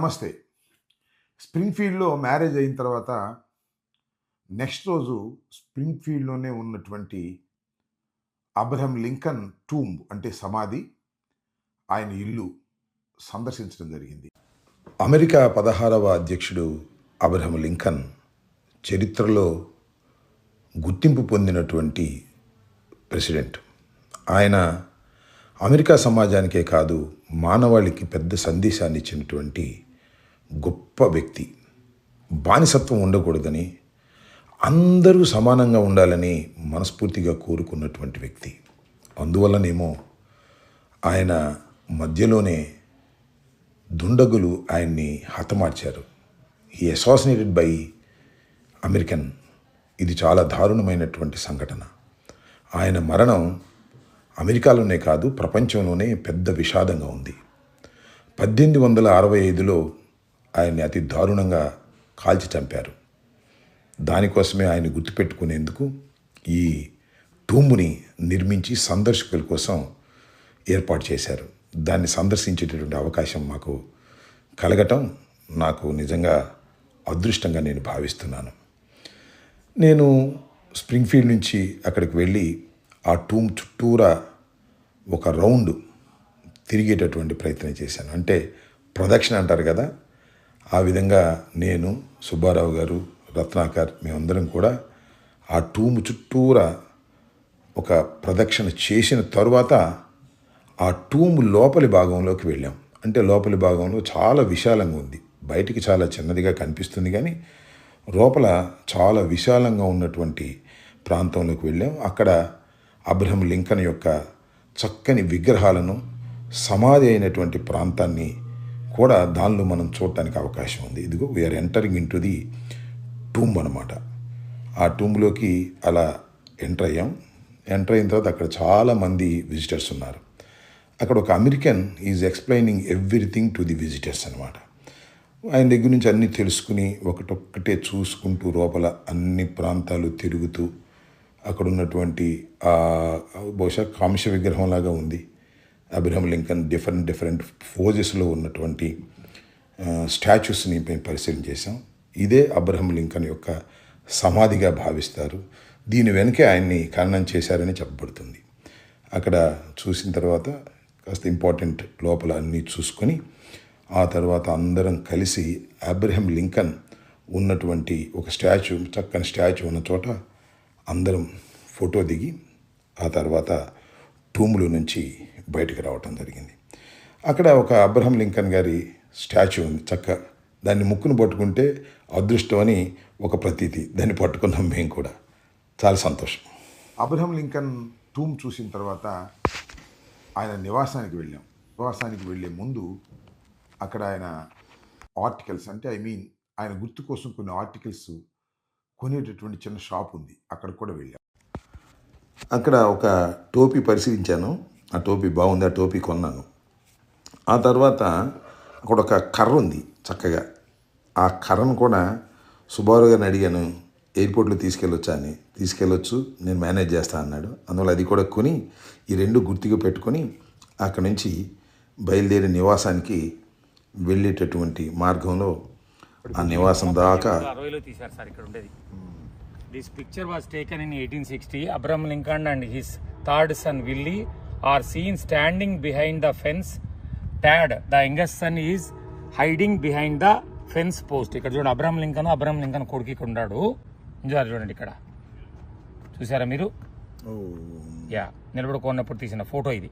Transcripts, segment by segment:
నమస్తే. స్ప్రింగ్ఫీల్డ్లో మ్యారేజ్ అయిన తర్వాత నెక్స్ట్ రోజు స్ప్రింగ్ఫీల్డ్లోనే ఉన్నటువంటి అబ్రహం లింకన్ టూంబ్ అంటే సమాధి ఆయన ఇల్లు సందర్శించడం జరిగింది. అమెరికా పదహారవ అధ్యక్షుడు అబ్రహం లింకన్ చరిత్రలో గుర్తింపు పొందినటువంటి ప్రెసిడెంట్. ఆయన అమెరికా సమాజానికే కాదు మానవాళికి పెద్ద సందేశాన్ని ఇచ్చినటువంటి గొప్ప వ్యక్తి. బానిసత్వం ఉండకూడదని అందరూ సమానంగా ఉండాలని మనస్ఫూర్తిగా కోరుకున్నటువంటి వ్యక్తి. అందువల్లనేమో ఆయన మధ్యలోనే దుండగులు ఆయన్ని హతమార్చారు. ఈ అసాసినేటెడ్ బై అమెరికన్ ఇది చాలా దారుణమైనటువంటి సంఘటన. ఆయన మరణం అమెరికాలోనే కాదు ప్రపంచంలోనే పెద్ద విషాదంగా ఉంది. పద్దెనిమిది వందల అరవై ఐదులో ఆయన్ని అతి దారుణంగా కాల్చి చంపారు. దానికోసమే ఆయన గుర్తుపెట్టుకునేందుకు ఈ టూంబుని నిర్మించి సందర్శకుల కోసం ఏర్పాటు చేశారు. దాన్ని సందర్శించేటటువంటి అవకాశం మాకు కలగటం నాకు నిజంగా అదృష్టంగా నేను భావిస్తున్నాను. నేను స్ప్రింగ్ఫీల్డ్ నుంచి అక్కడికి వెళ్ళి ఆ టూమ్ చుట్టూరా ఒక రౌండ్ తిరిగేటటువంటి ప్రయత్నం చేశాను. అంటే ప్రదక్షిణ అంటారు కదా ఆ విధంగా నేను సుబ్బారావు గారు రత్నాకర్ మేమందరం కూడా ఆ టూము చుట్టూరా ఒక ప్రదక్షిణ చేసిన తరువాత ఆ టూమ్ లోపలి భాగంలోకి వెళ్ళాం. అంటే లోపలి భాగంలో చాలా విశాలంగా ఉంది. బయటికి చాలా చిన్నదిగా కనిపిస్తుంది కానీ లోపల చాలా విశాలంగా ఉన్నటువంటి ప్రాంతంలోకి వెళ్ళాం. అక్కడ అబ్రహం లింకన్ యొక్క చక్కని విగ్రహాలను సమాధి అయినటువంటి ప్రాంతాన్ని కూడా దానిలో మనం చూడటానికి అవకాశం ఉంది. ఇదిగో we're entering into the tomb అనమాట ఆ టూంబ్లోకి అలా ఎంటర్ అయ్యాం. ఎంటర్ అయిన తర్వాత అక్కడ చాలామంది విజిటర్స్ ఉన్నారు. అక్కడ ఒక American is explaining everything to the visitors అనమాట ఆయన దగ్గర నుంచి అన్నీ తెలుసుకుని ఒకటొక్కటే చూసుకుంటూ లోపల అన్ని ప్రాంతాలు తిరుగుతూ అక్కడ ఉన్నటువంటి బహుశా కాంశ విగ్రహం లాగా ఉంది. అబ్రహం లింకన్ డిఫరెంట్ డిఫరెంట్ ఫోజెస్లో ఉన్నటువంటి స్టాచ్యూస్ని మేము పరిశీలన చేసాం ఇదే అబ్రహం లింకన్ యొక్క సమాధిగా భావిస్తారు. దీని వెనకే ఆయన్ని ఖననం చేశారని చెప్పబడుతుంది. అక్కడ చూసిన తర్వాత కాస్త ఇంపార్టెంట్ లోపల అన్నీ చూసుకొని ఆ తర్వాత అందరం కలిసి అబ్రహం లింకన్ ఉన్నటువంటి ఒక స్టాచ్యూ చక్కని స్టాచ్యూ ఉన్న చోట అందరం ఫోటో దిగి ఆ తర్వాత టూములో నుంచి బయటకు రావటం జరిగింది. అక్కడ ఒక అబ్రహం లింకన్ గారి స్టాచ్యూ ఉంది. చక్క దాన్ని ముక్కును పట్టుకుంటే అదృష్టం అని ఒక ప్రతీతి. దాన్ని పట్టుకున్నాం మేము కూడా. చాలా సంతోషం. అబ్రహం లింకన్ టూమ్ చూసిన తర్వాత ఆయన నివాసానికి వెళ్ళాం. నివాసానికి వెళ్ళే ముందు అక్కడ ఆయన ఆర్టికల్స్ అంటే ఐ మీన్ ఆయన గుర్తు కోసం కొన్ని ఆర్టికల్స్ కొనేటటువంటి చిన్న షాప్ ఉంది. అక్కడ కూడా వెళ్ళాం. అక్కడ ఒక టోపీ పరిశీలించాను. ఆ టోపీ బాగుంది? ఆ టోపీ కొన్నాను. ఆ తర్వాత అక్కడ ఒక కర్ర ఉంది చక్కగా. ఆ కర్రను కూడా సుబారు గారిని అడిగాను ఎయిర్పోర్ట్లో తీసుకెళ్ళొచ్చా అని? తీసుకెళ్ళొచ్చు నేను మేనేజ్ చేస్తా అన్నాడు. అందువల్ల అది కూడా కొని ఈ రెండు గుర్తుగా పెట్టుకొని అక్కడ నుంచి బయలుదేరి నివాసానికి వెళ్ళేటటువంటి మార్గంలో ఆ నివాసం దాకా this picture was taken in eighteen sixty Abraham Lincoln and his third son Willie are seen standing behind the fence Tad the youngest son is hiding behind the fence post ఇక్కడ చూడండి అబ్రహం లింకన్ అబ్రహం లింకన్ కొడుకు ఇక్కడ ఉన్నాడు. చూడండి ఇక్కడ. చూసారా మీరు? Yeah నిలబడుకున్నప్పుడు తీసిన ఫోటో ఇది.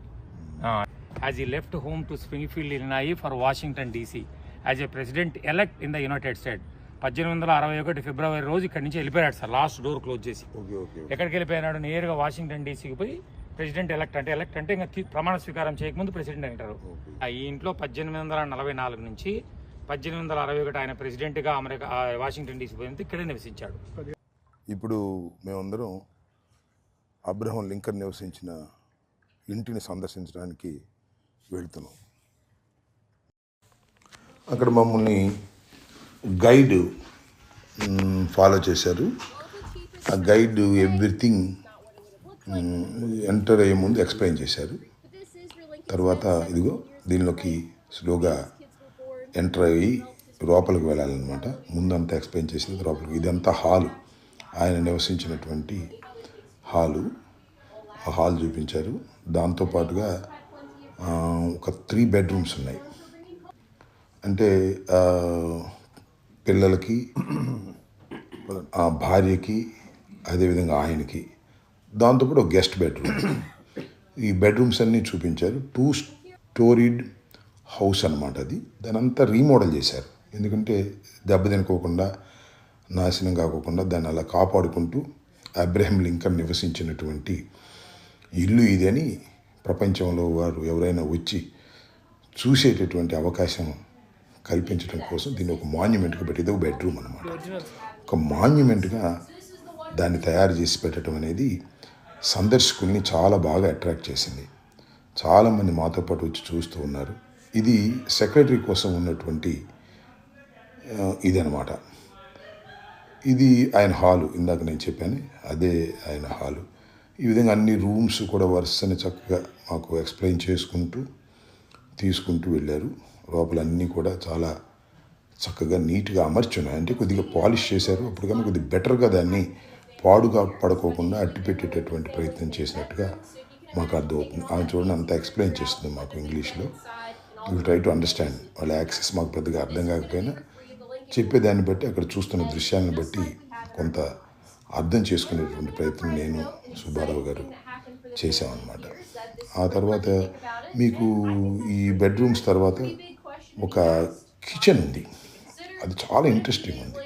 As he left home to Springfield Illinois for Washington DC as a president elect in the United State పద్దెనిమిది వందల అరవై ఒకటి ఫిబ్రవరి రోజు ఇక్కడి నుంచి వెళ్ళిపోయాడు సార్ లాస్ట్ డోర్ క్లోజ్ చేసి. ఎక్కడికి వెళ్ళిపోయినాడు నేరుగా వాషింగ్టన్ డీసీకి పోయి ప్రెసిడెంట్ ఎలక్ట్ అంటే ఎలక్ట్ అంటే ఇంకా ప్రమాణ స్వీకారం చేయకముందు ప్రెసిడెంట్ అంటారు. ఆ ఈ ఇంట్లో పద్దెనిమిది వందల నలభై నాలుగు నుంచి పద్దెనిమిది వందల అరవై ఒకటి ఆయన ప్రెసిడెంట్గా అమెరికా వాషింగ్టన్ డీసీ పోయింది ఇక్కడే నివసించాడు. ఇప్పుడు మేమందరం అబ్రహం లింకన్ నివసించిన ఇంటిని సందర్శించడానికి వెళ్తున్నాం. అక్కడ మమ్మల్ని గైడ్ ఫాలో చేశారు. ఆ గైడ్ ఎవ్రీథింగ్ ఎంటర్ అయ్యే ముందు ఎక్స్ప్లెయిన్ చేశారు. తర్వాత ఇదిగో దీనిలోకి స్లోగా ఎంటర్ అయ్యి లోపలికి వెళ్ళాలన్నమాట. ముందంతా ఎక్స్ప్లెయిన్ చేసింది లోపలికి. ఇదంతా హాలు. ఆయన నివసించినటువంటి హాలు. ఆ హాల్ చూపించారు. దాంతోపాటుగా ఒక త్రీ బెడ్రూమ్స్ ఉన్నాయి. అంటే పిల్లలకి ఆ భార్యకి అదేవిధంగా ఆయనకి దాంతోపాటు ఒక గెస్ట్ బెడ్రూమ్. ఈ బెడ్రూమ్స్ అన్నీ చూపించారు. టూ స్టోరీడ్ హౌస్ అనమాట అది. దాని అంతా రీమోడల్ చేశారు. ఎందుకంటే దెబ్బ తినుకోకుండా నాశనం కాకోకుండా దాన్ని అలా కాపాడుకుంటూ అబ్రహం లింకన్ నివసించినటువంటి ఇల్లు ఇది అని ప్రపంచంలో వారు ఎవరైనా వచ్చి చూసేటటువంటి అవకాశం కల్పించడం కోసం దీన్ని ఒక మాన్యుమెంట్గా పెట్టి ఇది ఒక బెడ్రూమ్ అనమాట ఒక మాన్యుమెంట్గా దాన్ని తయారు చేసి పెట్టడం అనేది సందర్శకుల్ని చాలా బాగా అట్రాక్ట్ చేసింది. చాలామంది మాతో పాటు వచ్చి చూస్తూ ఉన్నారు. ఇది సెక్రటరీ కోసం ఉన్నటువంటి ఇదనమాట ఇది ఆయన హాలు ఇందాక నేను చెప్పాను అదే ఆయన హాలు. ఈ విధంగా అన్ని రూమ్స్ కూడా వరుసని చక్కగా మాకు ఎక్స్ప్లెయిన్ చేసుకుంటూ తీసుకుంటూ వెళ్ళారు. లోపలన్నీ కూడా చాలా చక్కగా నీట్గా అమర్చున్నాయి అంటే కొద్దిగా పాలిష్ చేశారు. అప్పుడు కన్నా కొద్దిగా బెటర్గా దాన్ని పాడుగా పడుకోకుండా అట్టి పెట్టేటటువంటి ప్రయత్నం చేసినట్టుగా మాకు అర్థమవుతుంది ఆమె చూడండి అంతా ఎక్స్ప్లెయిన్ చేస్తుంది మాకు ఇంగ్లీష్లో. యూ ట్రై టు అండర్స్టాండ్ వాళ్ళ యాక్సెస్ మాకు పెద్దగా అర్థం కాకపోయినా చెప్పేదాన్ని బట్టి అక్కడ చూస్తున్న దృశ్యాలను బట్టి కొంత అర్థం చేసుకునేటువంటి ప్రయత్నం నేను సుబ్బారావు గారు చేశామన్నమాట. ఆ తర్వాత మీకు ఈ బెడ్రూమ్స్ తర్వాత ఒక కిచెన్ ఉంది. అది చాలా ఇంట్రెస్టింగ్ ఉంది.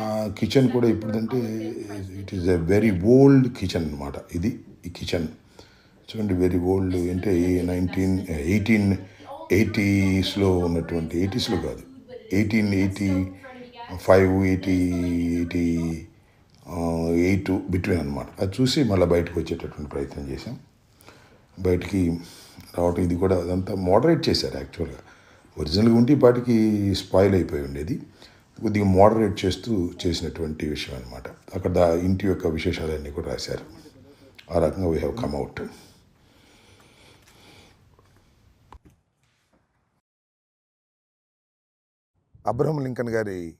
ఆ కిచెన్ కూడా ఎప్పుడంటే it is a very old kitchen అనమాట ఇది ఈ కిచెన్ చూడండి వెరీ ఓల్డ్ అంటే నైన్టీన్ ఎయిటీన్ ఎయిటీస్లో ఉన్నటువంటి ఎయిటీస్లో కాదు. Eighteen eighty five eighty eighty eight between అనమాట అది చూసి మళ్ళీ బయటకు వచ్చేటటువంటి ప్రయత్నం చేశాం. బయటికి రావటం ఇది కూడా అదంతా మోడరేట్ చేశారు యాక్చువల్గా ఒరిజినల్గా ఉంటే ఈ పాటికి స్పాయిల్ అయిపోయి ఉండేది. కొద్దిగా మోడరేట్ చేస్తూ చేసినటువంటి విషయం అనమాట అక్కడ దా ఇంటి యొక్క విశేషాలన్నీ కూడా రాశారు. ఆ రకంగా we have come out Abraham Lincoln గారి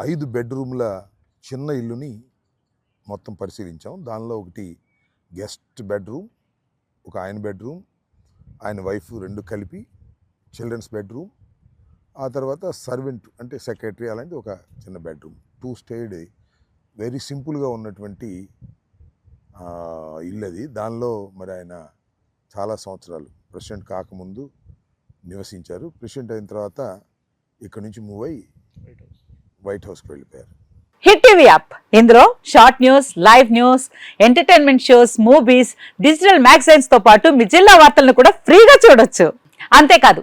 ఐదు బెడ్రూమ్ల చిన్న ఇల్లుని మొత్తం పరిశీలించాం. దానిలో ఒకటి గెస్ట్ బెడ్రూమ్ ఒక ఆయన బెడ్రూమ్ ఆయన వైఫ్ రెండు కలిపి చిల్డ్రన్స్ బెడ్రూమ్ ఆ తర్వాత సర్వెంట్ అంటే సెక్రటరీ అలాంటి ఒక చిన్న బెడ్రూమ్. టూ స్టేడ్ వెరీ సింపుల్గా ఉన్నటువంటి ఇల్లు అది దానిలో మరి ఆయన చాలా సంవత్సరాలు ప్రెసిడెంట్ కాకముందు నివసించారు. ప్రెసిడెంట్ అయిన తర్వాత ఇక్కడ నుంచి మూవ్ అయ్యి వైట్ హౌస్కి వెళ్ళిపోయారు. Hit TV app. ఇందులో short news live news entertainment shows movies digital మ్యాగజైన్స్తో పాటు మీ జిల్లా వార్తలను కూడా ఫ్రీగా చూడొచ్చు. అంతేకాదు